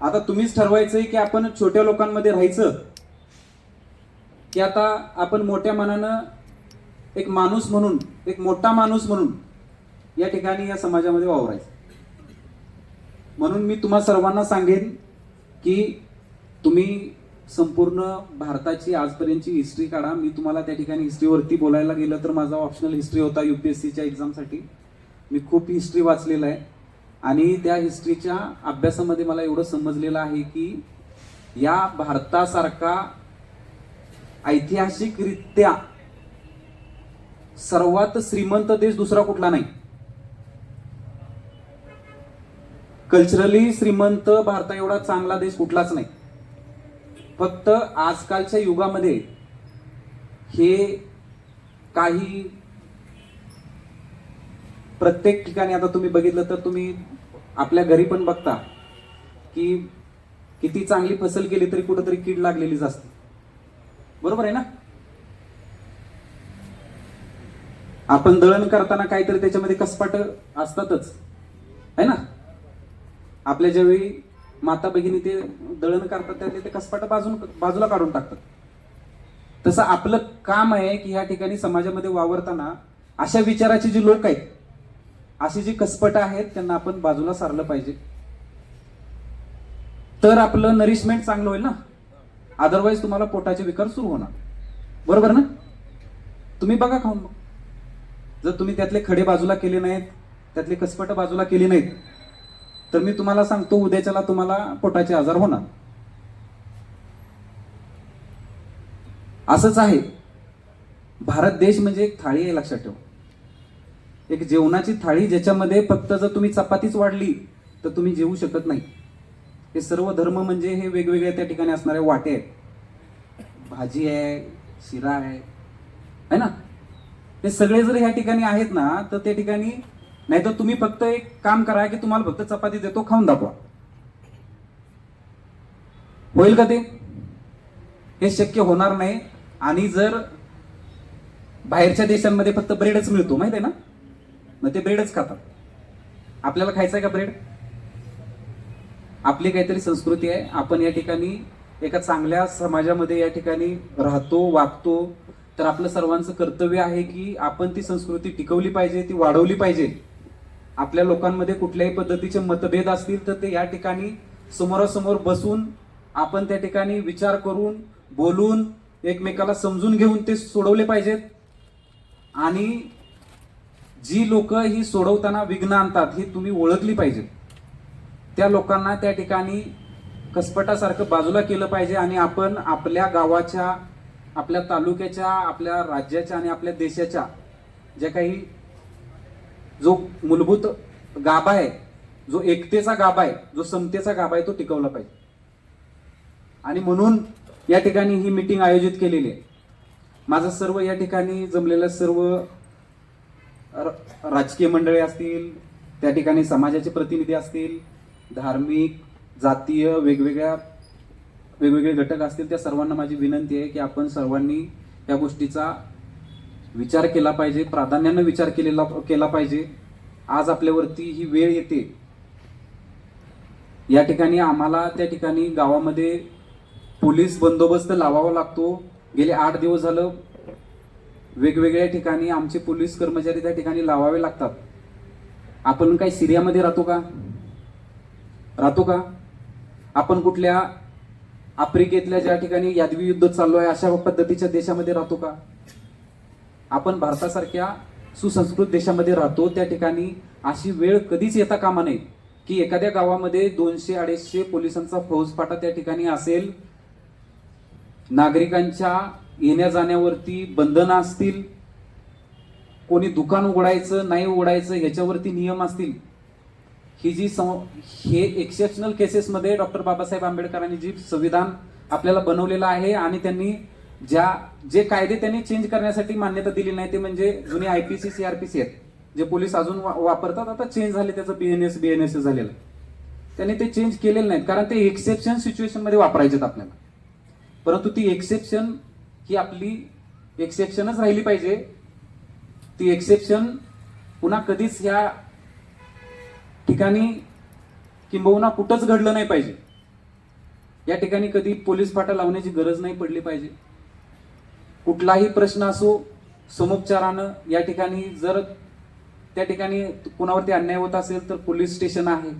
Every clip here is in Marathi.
आता तुम्हीच ठरवायचंय की आपण छोट्या लोकांमध्ये राहायचं. की आता आपण मोठ्या मनानं एक माणूस म्हणून एक मोठा माणूस म्हणून या ठिकाणी या समाजामध्ये वावरायचं. म्हणून मी तुम्हा सर्वांना सांगेन की तुम्ही संपूर्ण भारताची आजपर्यंतची हिस्ट्री काढा. मी तुम्हाला त्या ठिकाणी हिस्ट्रीवरती बोलायला गेलं तर माझा ऑप्शनल हिस्ट्री होता यू पी एस सीच्या एक्झामसाठी मी खूप हिस्ट्री वाचलेला आहे. आणि त्या हिस्ट्रीच्या अभ्यासामध्ये मला एवढं समजलेलं आहे की या भारतासारखा ऐतिहासिकरित्या सर्वात श्रीमंत देश दुसरा कुठला नाही. कल्चरली श्रीमंत भारता एवढा चांगला देश कुठलाच नाही. फक्त आजकालच्या युगामध्ये हे काही प्रत्येक ठिकाणी आता तुम्ही बघितलं तर तुम्ही आपल्या घरी पण बघता की किती चांगली फसल केली तरी कुठंतरी कीड लागलेलीच असते. बरोबर आहे ना? आपण दळण करताना काहीतरी त्याच्यामध्ये कसपाट असतातच. है ना? आपल्या ज्यावेळी माता भगिनी ते दळण करतात त्यातले ते कसपाट बाजून बाजूला काढून टाकतात. तसं आपलं काम आहे की ह्या ठिकाणी समाजामध्ये वावरताना अशा विचाराचे जे लोक आहेत अशी जी कसपट आहेत त्यांना आपण बाजूला सारलं पाहिजे. तर आपलं नरिशमेंट चांगलं होईल ना? अदरवाईज तुम्हाला पोटाचे विकार सुरू होणार. बरोबर ना? तुम्ही बघा खाऊन मग. जर तुम्ही त्यातले खडे बाजूला केले नाहीत त्यातले कसपट बाजूला केली नाहीत तर मी तुम्हाला सांगतो उद्याच्याला तुम्हाला पोटाचे आजार होणार. असंच आहे. भारत देश म्हणजे एक थाळी आहे लक्षात ठेव. एक जेवणाची थाळी ज्याच्यामध्ये फक्त जर तुम्ही चपातीच वाढली तर तुम्ही जेवू शकत नाही. हे सर्व धर्म म्हणजे हे वेगवेगळ्या त्या ठिकाणी असणारे वाटे आहेत. भाजी आहे शिरा आहे है ना? हे सगळे जर ह्या ठिकाणी आहेत ना तर त्या ठिकाणी नाही तर तुम्ही फक्त एक काम करा की तुम्हाला फक्त चपाती देतो खाऊन दाखवा. होईल का ते? हे शक्य होणार नाही. आणि जर बाहेरच्या देशांमध्ये फक्त ब्रेडच मिळतो माहिती आहे ना? मग ते ब्रेडच खातात. आपल्याला खायचं आहे का ब्रेड? आपली काहीतरी संस्कृती आहे. आपण या ठिकाणी एका चांगल्या समाजामध्ये या ठिकाणी राहतो वागतो. तर आपलं सर्वांचं कर्तव्य आहे की आपण ती संस्कृती टिकवली पाहिजे ती वाढवली पाहिजे. आपल्या लोकांमध्ये कुठल्याही पद्धतीचे मतभेद असतील तर ते या ठिकाणी समोरासमोर बसून आपण त्या ठिकाणी विचार करून बोलून एकमेकाला समजून घेऊन ते सोडवले पाहिजेत. आणि जी लोक ही सोडवताना विघ्न आणतात ही तुम्ही ओळखली पाहिजे त्या लोकांना त्या ठिकाणी कसपटासारखं बाजूला केलं पाहिजे आणि आपण आपल्या गावाच्या आपल्या तालुक्याच्या आपल्या राज्याच्या आणि आपल्या देशाच्या ज्या काही जो मूलभूत गाभा आहे जो एकतेचा गाभा आहे जो समतेचा गाभा आहे तो टिकवला पाहिजे. आणि म्हणून या ठिकाणी ही मीटिंग आयोजित केलेली आहे. माझं सर्व या ठिकाणी जमलेलं सर्व राजकीय मंडळी असतील त्या ठिकाणी समाजाचे प्रतिनिधी असतील धार्मिक जातीय वेगवेगळ्या वेगवेगळे घटक असतील त्या सर्वांना माझी विनंती आहे की आपण सर्वांनी या गोष्टीचा विचार केला पाहिजे प्राधान्यानं विचार केलेला केला पाहिजे. आज आपल्यावरती ही वेळ येते. या ठिकाणी आम्हाला त्या ठिकाणी गावामध्ये पोलीस बंदोबस्त लावावा लागतो. गेले आठ दिवस झालं वेगवेगळ्या ठिकाणी आमचे पोलीस कर्मचारी त्या ठिकाणी लावावे लागतात. आपण काही सिरियामध्ये राहतो का? राहतो का? आपण कुठल्या आफ्रिकेतल्या ज्या ठिकाणी यादवी युद्ध चालू आहे अशा पद्धतीच्या देशामध्ये राहतो का? आपण भारतासारख्या सुसंस्कृत देशामध्ये राहतो त्या ठिकाणी अशी वेळ कधीच येता कामा नये की एखाद्या गावामध्ये दोनशे अडीचशे पोलिसांचा फौजफाटा त्या ठिकाणी असेल नागरिकांच्या येण्या जाण्यावरती बंधनं असतील कोणी दुकान उघडायचं नाही उघडायचं ह्याच्यावरती नियम असतील ही जी सं हे एक्सेप्शनल केसेसमध्ये डॉक्टर बाबासाहेब आंबेडकरांनी जी संविधान आपल्याला बनवलेलं आहे आणि त्यांनी ज्या जे कायदे त्यांनी चेंज करण्यासाठी मान्यता दिली नाही ते म्हणजे जुने I P C C R P C आहेत. जे पोलीस अजून वा- वापरतात आता चेंज झाले त्याचं B N S B N S झालेलं. त्यांनी ते चेंज केलेलं नाहीत कारण ते एक्सेप्शन सिच्युएशनमध्ये वापरायचे वापरायचेत आपल्याला. परंतु ती एक्सेप्शन ही आपली एक्सेप्शनच राहिली पाहिजे. ती एक्सेप्शन पुन्हा कधीच ह्या ठिकाणी किंबहुना कुठंच घडलं नाही पाहिजे. या ठिकाणी कधी पोलीस फाटा लावण्याची गरज नाही पडली पाहिजे. कुठलाही प्रश्न असो समुपचारानं या ठिकाणी जर त्या ठिकाणी कुणावरती अन्याय होत असेल तर पोलीस स्टेशन आहे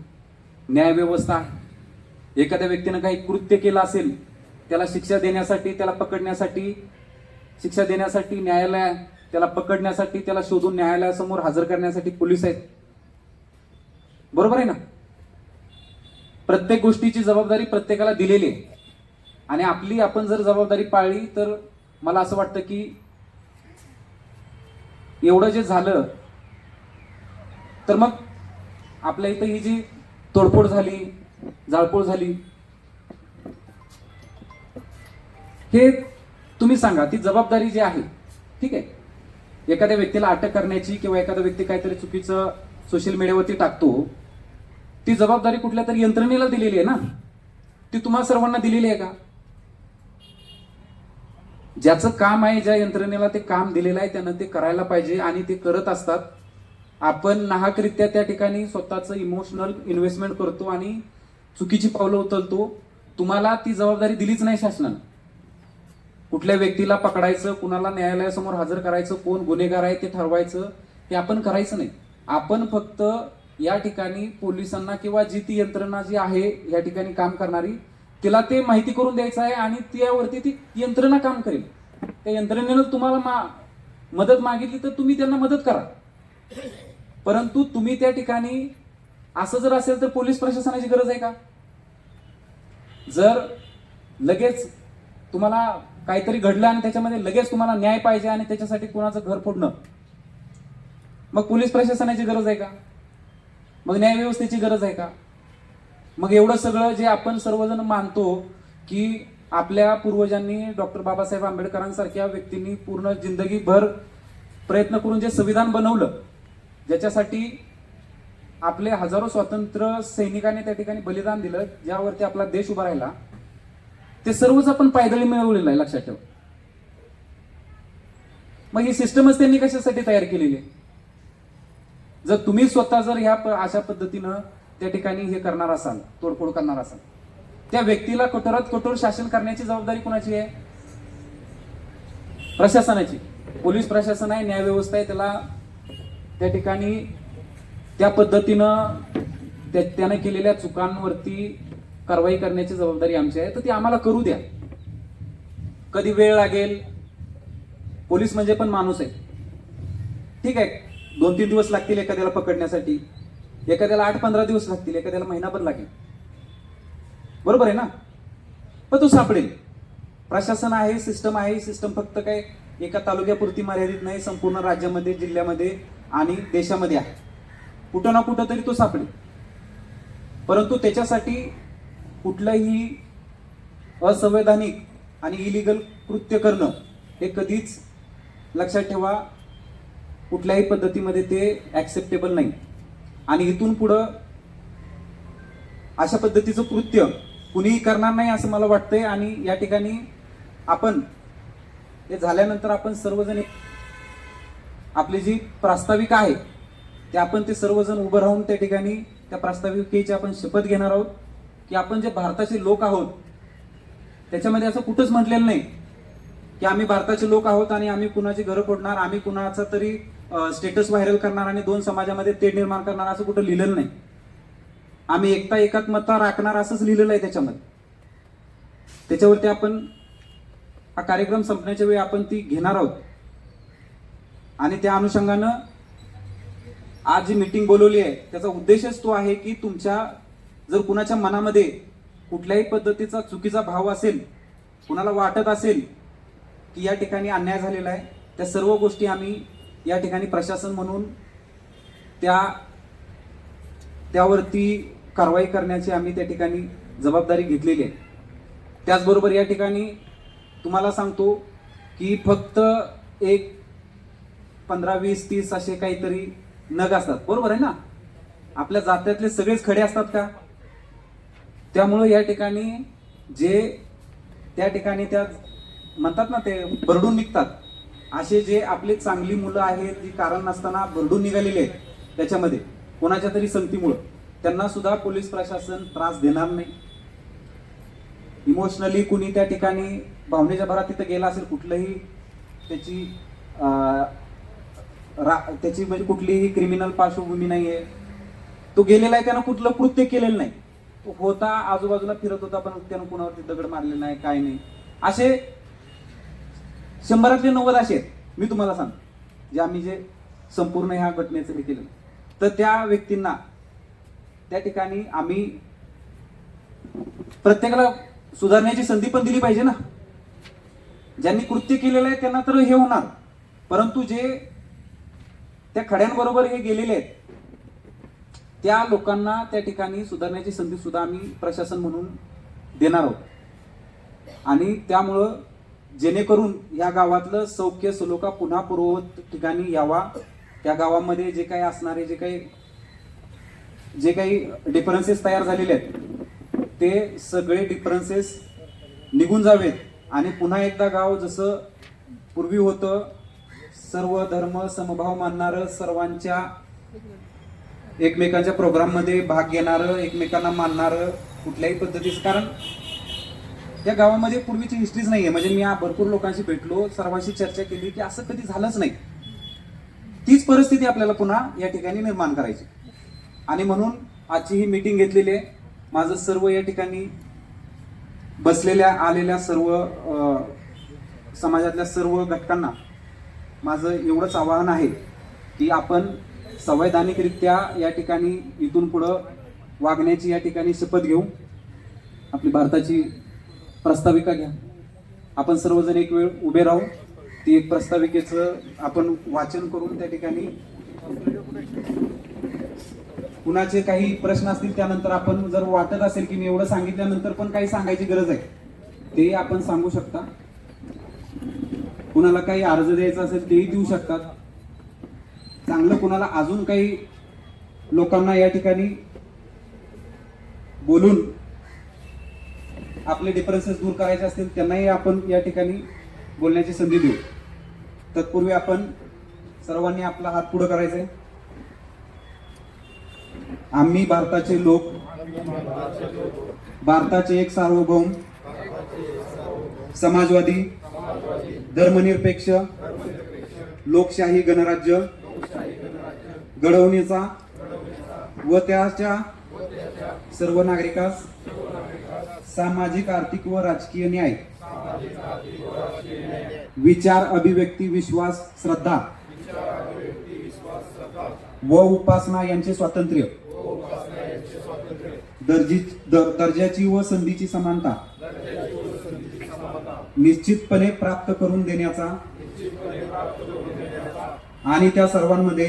न्यायव्यवस्था आहे. एखाद्या व्यक्तीनं काही कृत्य केलं असेल त्याला शिक्षा देण्यासाठी त्याला पकडण्यासाठी शिक्षा देण्यासाठी न्यायालय त्याला पकडण्यासाठी त्याला शोधून न्यायालयासमोर हजर करण्यासाठी पोलीस आहेत. बरोबर आहे ना? प्रत्येक गोष्टीची जबाबदारी प्रत्येकाला दिलेली आहे. आणि आपली आपण जर जबाबदारी पाळली तर मला असं वाटतं की एवढं जे झालं तर मग आपल्या इथं ही जी तोडफोड झाली जाळपोळ झाली हे तुम्ही सांगा ती जबाबदारी जी आहे ठीक आहे? एखाद्या व्यक्तीला अटक करण्याची किंवा एखादा व्यक्ती काहीतरी चुकीचं सोशल मीडियावरती टाकतो ती जबाबदारी कुठल्या तरी यंत्रणेला दिलेली आहे ना? ती तुम्हाला सर्वांना दिलेली आहे का? ज्याचं काम आहे ज्या यंत्रणेला ते काम दिलेलं आहे त्यानं ते करायला पाहिजे आणि ते करत असतात. आपण नाहकरित्या त्या ठिकाणी स्वतःचं इमोशनल इन्व्हेस्टमेंट करतो आणि चुकीची पावलं उचलतो. तुम्हाला ती जबाबदारी दिलीच नाही शासनानं. कुठल्या व्यक्तीला पकडायचं कुणाला न्यायालयासमोर हजर करायचं कोण गुन्हेगार आहे ते ठरवायचं हे आपण करायचं नाही. आपण फक्त या ठिकाणी पोलिसांना किंवा जी ती यंत्रणा जी आहे या ठिकाणी काम करणारी तिला ते माहिती करून द्यायचं आहे आणि त्यावरती ती यंत्रणा काम करेल. त्या यंत्रणेनं तुम्हाला मा मदत मागितली तर तुम्ही त्यांना मदत करा. परंतु तुम्ही त्या ठिकाणी असं जर असेल तर पोलीस प्रशासनाची गरज आहे का? जर लगेच तुम्हाला काहीतरी घडलं आणि त्याच्यामध्ये लगेच तुम्हाला न्याय पाहिजे आणि त्याच्यासाठी कुणाचं घर फोडणं. मग पोलीस प्रशासनाची गरज आहे का? मग न्याय व्यवस्थेची गरज आहे का? मग एवढं सगळं जे आपण सर्वजण मानतो की आपल्या पूर्वजांनी डॉक्टर बाबासाहेब आंबेडकरांसारख्या व्यक्तींनी पूर्ण जिंदगीभर प्रयत्न करून जे संविधान बनवलं ज्याच्यासाठी आपले हजारो स्वातंत्र्य सैनिकांनी त्या ठिकाणी बलिदान दिलं ज्यावरती आपला देश उभा राहिला ते सर्वच आपण पायदळी मिळवलेलं आहे लक्षात ठेवा. मग ही सिस्टमच त्यांनी कशासाठी तयार केलेली आहे? जर तुम्ही स्वतः जर ह्या अशा पद्धतीनं त्या ठिकाणी हे करणार असाल तोडफोड करणार असाल त्या व्यक्तीला कठोरात कठोर शासन करण्याची जबाबदारी कोणाची आहे? प्रशासनाची. पोलीस प्रशासन आहे न्यायव्यवस्था आहे त्याला त्या ठिकाणी त्या पद्धतीनं त्यानं त्याने केलेल्या चुकांवरती कारवाई करण्याची जबाबदारी आमची आहे तर ती आम्हाला करू द्या. कधी वेळ लागेल? पोलीस म्हणजे पण माणूस आहे. ठीक आहे दोन तीन दिवस लागतील एखाद्याला पकडण्यासाठी. एखाद्याला आठ पंधरा दिवस लागतील एखाद्याला महिनाभर लागेल. बरोबर आहे ना? पण तो सापडेल. प्रशासन आहे सिस्टम आहे सिस्टम फक्त काय एका तालुक्यापुरती मर्यादित नाही संपूर्ण राज्यामध्ये जिल्ह्यामध्ये आणि देशामध्ये आहे. कुठं ना कुठं तरी तो सापडेल. परंतु त्याच्यासाठी कुठलंही असंवैधानिक आणि इलिगल कृत्य करणं हे कधीच लक्षात ठेवा. कुठल्याही पद्धतीमध्ये ते ॲक्सेप्टेबल नाही. आणि इथून पुढं अशा पद्धतीचं कृत्य कुणीही करणार नाही असं मला वाटतंय. आणि या ठिकाणी आपण हे झाल्यानंतर आपण सर्वजण एक- आपली जी प्रास्ताविका आहे ते आपण ते सर्वजण उभं राहून त्या ठिकाणी त्या प्रास्ताविकेची आपण शपथ घेणार आहोत. की आपण जे भारताचे लोक आहोत त्याच्यामध्ये असं कुठंच म्हटलेलं नाही की आम्ही भारताचे लोक आहोत आणि आम्ही कुणाची घरं फोडणार आम्ही कुणाचा तरी स्टेटस व्हायरल करणार आणि दोन समाजामध्ये ते निर्माण करणार असं कुठं लिहिलेलं नाही. आम्ही एकता एकात्मता राखणार असंच लिहिलेलं आहे त्याच्यामध्ये. त्याच्यावरती आपण हा कार्यक्रम संपण्याच्या वेळी आपण ती घेणार आहोत. आणि त्या अनुषंगानं आज जी मीटिंग बोलवली आहे त्याचा उद्देशच तो आहे की तुमच्या जर कुणाच्या मनामध्ये कुठल्याही पद्धतीचा चुकीचा भाव असेल कुणाला वाटत असेल की या ठिकाणी अन्याय झालेला आहे त्या सर्व गोष्टी आम्ही या ठिकाणी प्रशासन म्हणून त्या त्यावरती कारवाई करण्याची आम्ही त्या ठिकाणी जबाबदारी घेतलेली आहे. त्याचबरोबर या ठिकाणी तुम्हाला सांगतो की फक्त एक पंधरा वीस तीस असे काहीतरी नग असतात. बरोबर आहे ना? आपल्या जात्यातले सगळेच खडे असतात का? त्यामुळं या ठिकाणी जे त्या ठिकाणी त्या म्हणतात ना ते भरडून निघतात. असे जे आपले चांगली मुलं आहेत जी कारण नसताना भरडून निघालेली आहेत त्याच्यामध्ये कोणाच्या तरी संगतीमुळं. त्यांना सुद्धा पोलीस प्रशासन त्रास देणार नाही. इमोशनली कुणी त्या ठिकाणी भावनेच्या भरात तिथं गेला असेल कुठलंही त्याची रा- त्याची म्हणजे कुठलीही क्रिमिनल पार्श्वभूमी नाही आहे तो गेलेला आहे त्यानं कुठलं कृत्य केलेलं नाही. होता आजूबाजूला फिरत होता पण त्यानं कुणावरती दगड मारले नाही काय नाही. असे शंभरातले नव्वद असे आहेत. मी तुम्हाला सांग जे आम्ही जे संपूर्ण ह्या घटनेचं हे केलं तर त्या व्यक्तींना त्या ठिकाणी आम्ही प्रत्येकाला सुधारण्याची संधी पण दिली पाहिजे ना. ज्यांनी कृत्य केलेलं आहे त्यांना तर हे होणार. परंतु जे त्या खड्यांबरोबर हे गेलेले आहेत त्या लोकांना त्या ठिकाणी सुधारण्याची संधी सुद्धा आम्ही प्रशासन म्हणून देणार आहोत. आणि त्यामुळं जेणेकरून या गावातलं सौख्य सलोखा पुन्हा पूर्ववत ठिकाणी यावा. त्या गावामध्ये जे काही असणारे जे काही जे काही डिफरन्सेस तयार झालेले आहेत ते सगळे डिफरन्सेस निघून जावेत. आणि पुन्हा एकदा गाव जसं पूर्वी होतं सर्व धर्म समभाव मानणारं सर्वांच्या एकमेकांच्या प्रोग्राममध्ये भाग घेणारं एकमेकांना मानणारं कुठल्याही पद्धतीचं. कारण या गावामध्ये पूर्वीची हिस्ट्रीच नाही आहे म्हणजे मी या भरपूर लोकांशी भेटलो सर्वांशी चर्चा केली की असं कधी झालंच नाही. तीच परिस्थिती आपल्याला पुन्हा या ठिकाणी निर्माण करायची. आणि म्हणून आजची ही मीटिंग घेतलेली आहे. माझं सर्व या ठिकाणी बसलेल्या आलेल्या सर्व समाजातल्या सर्व घटकांना माझं एवढंच आवाहन आहे की आपण संवैधानिकरित्या या ठिकाणी इथून पुढं वागण्याची या ठिकाणी शपथ घेऊ आपली भारताची प्रस्ताविका घ्या. आपण सर्वजण एक वेळ उभे राहू. ती एक प्रस्ताविकेचं आपण वाचन करून त्या ठिकाणी कुणाचे काही प्रश्न असतील त्यानंतर आपण जर वाटत असेल की मी एवढं सांगितल्यानंतर पण काही सांगायची गरज आहे ते आपण सांगू शकता. कुणाला काही अर्ज द्यायचा असेल तेही देऊ शकतात. चांगलं कुणाला अजून काही लोकांना या ठिकाणी बोलून आपले डिफरन्सेस दूर करायचे असतील त्यांनाही आपण या ठिकाणी बोलण्याची संधी देऊ. तत्पूर्वी आपण सर्वांनी आपला हात पुढे करायचा आहे आम्ही भारताचे लोक भारताचे एक सार्वभौम समाजवादी धर्मनिरपेक्ष लोकशाही गणराज्य घडवण्याचा व त्याच्या सर्व नागरिकास सामाजिक आर्थिक व राजकीय न्याय. विचार अभिव्यक्ती विश्वास श्रद्धा व उपासना यांचे स्वातंत्र्य. दर्जी दर्जाची व संधीची समानता निश्चितपणे प्राप्त करून देण्याचा आणि त्या सर्वांमध्ये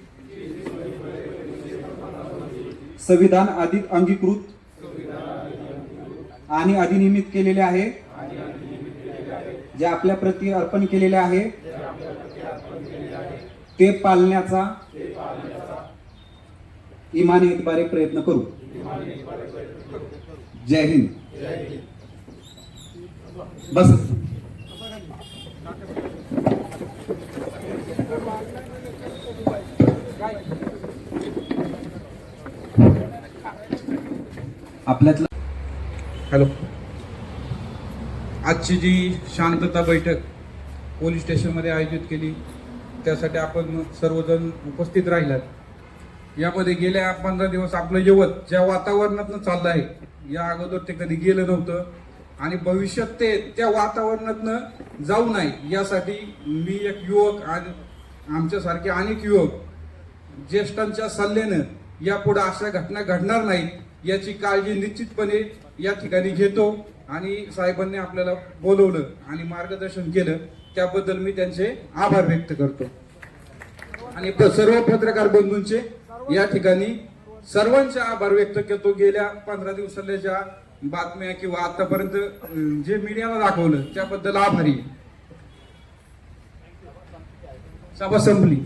संविधान अधिक अंगीकृत आणि अधिनियमित केलेले आहे. जे आपल्या प्रती अर्पण केलेले आहे. ते पालण्याचा इमानी इतबारे प्रयत्न करू. जय हिंद. बस. आपल्यातलं हॅलो. आजची जी शांतता बैठक पोलीस स्टेशनमध्ये आयोजित केली त्यासाठी आपण सर्वजण उपस्थित राहिलात. यामध्ये गेल्या पंधरा दिवस आपलं यवत ज्या वातावरणातनं चाललं आहे या अगोदर ते कधी गेलं नव्हतं आणि भविष्यात ते त्या वातावरणातनं जाऊ नये यासाठी मी एक युवक आणि आमच्यासारखे अनेक युवक ज्येष्ठांच्या सल्ल्यानं यापुढे अशा घटना घडणार नाहीत. याची काळजी निश्चितपणे या ठिकाणी घेतो. आणि साहेबांनी आपल्याला बोलवलं आणि मार्गदर्शन केलं त्याबद्दल मी त्यांचे आभार व्यक्त करतो. आणि सर्व पत्रकार बंधूंचे या ठिकाणी सर्वांचे आभार व्यक्त करतो. गेल्या पंधरा दिवसातल्या ज्या बातम्या किंवा आतापर्यंत जे मीडियाला दाखवलं त्याबद्दल आभारी. सभा संपली.